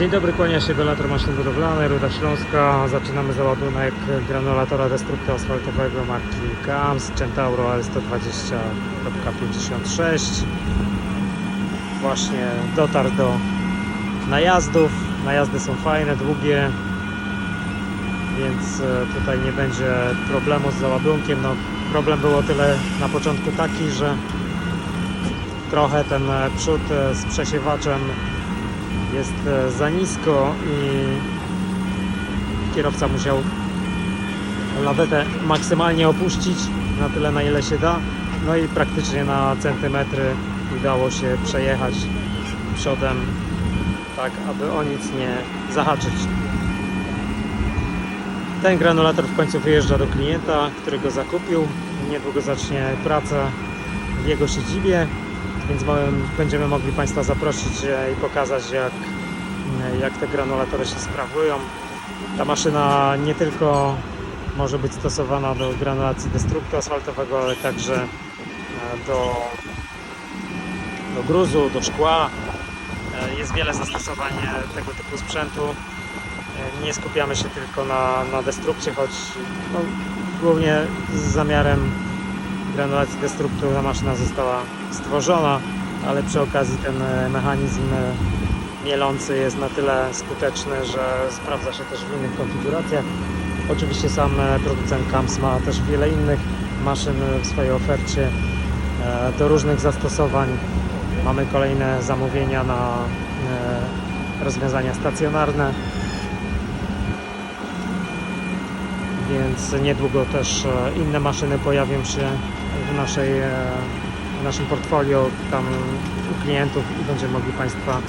Dzień dobry, kłania się Belator Maszyn Budowlanych, Ruda Śląska. Zaczynamy załadunek granulatora destruktu asfaltowego marki CAMS Centauro L120.56. Właśnie dotarł do najazdów. Najazdy są fajne, długie, więc e, tutaj nie będzie problemu z załadunkiem. No, problem było tyle na początku taki, że trochę ten przód e, z przesiewaczem jest e, za nisko i kierowca musiał lawetę maksymalnie opuścić na tyle na ile się da. No i praktycznie na centymetry udało się przejechać przodem tak aby o nic nie zahaczyć. Ten granulator w końcu wyjeżdża do klienta, który go zakupił. Niedługo zacznie pracę w jego siedzibie więc będziemy mogli Państwa zaprosić e, i pokazać jak, e, jak te granulatory się sprawują. Ta maszyna nie tylko może być stosowana do granulacji destruktu asfaltowego, ale także e, do, do gruzu, do szkła. Jest wiele zastosowań tego typu sprzętu. Nie skupiamy się tylko na, na destrukcie, choć no, głównie z zamiarem granulacji destruktu ta maszyna została stworzona, ale przy okazji ten e, mechanizm e, mielący jest na tyle skuteczny, że sprawdza się też w innych konfiguracjach. Oczywiście sam e, producent CAMS ma też wiele innych maszyn w swojej ofercie do różnych zastosowań. Mamy kolejne zamówienia na rozwiązania stacjonarne. Więc niedługo też e, inne maszyny pojawią się w, naszej, e, w naszym portfolio tam u klientów i będziemy mogli Państwa,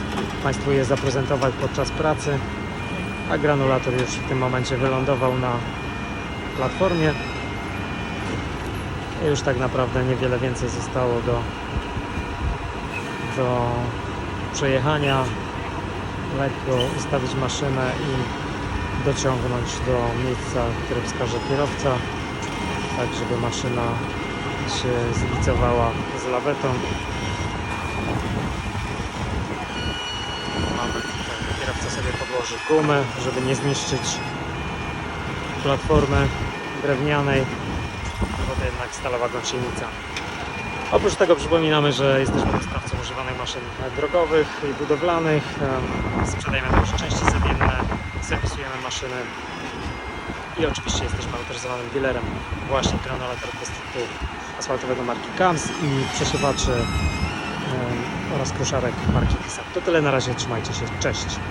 Państwu je zaprezentować podczas pracy. A granulator już w tym momencie wylądował na platformie. I już tak naprawdę niewiele więcej zostało do, do przejechania. Lekko ustawić maszynę i dociągnąć do miejsca, które wskaże kierowca, tak żeby maszyna się zlicowała z lawetą. Kierowca sobie podłoży gumę, żeby nie zniszczyć platformy drewnianej, bo to jednak stalowa gąsienica. Oprócz tego przypominamy, że jesteśmy dostawcą używanych maszyn drogowych i budowlanych. Em, Sprzedajemy także części zamienne, serwisujemy maszyny i oczywiście jesteśmy autoryzowanym dealerem właśnie granulatorów destruktu asfaltowego marki CAMS i przesiewaczy oraz kruszarek marki Kisa. To tyle na razie, trzymajcie się, cześć!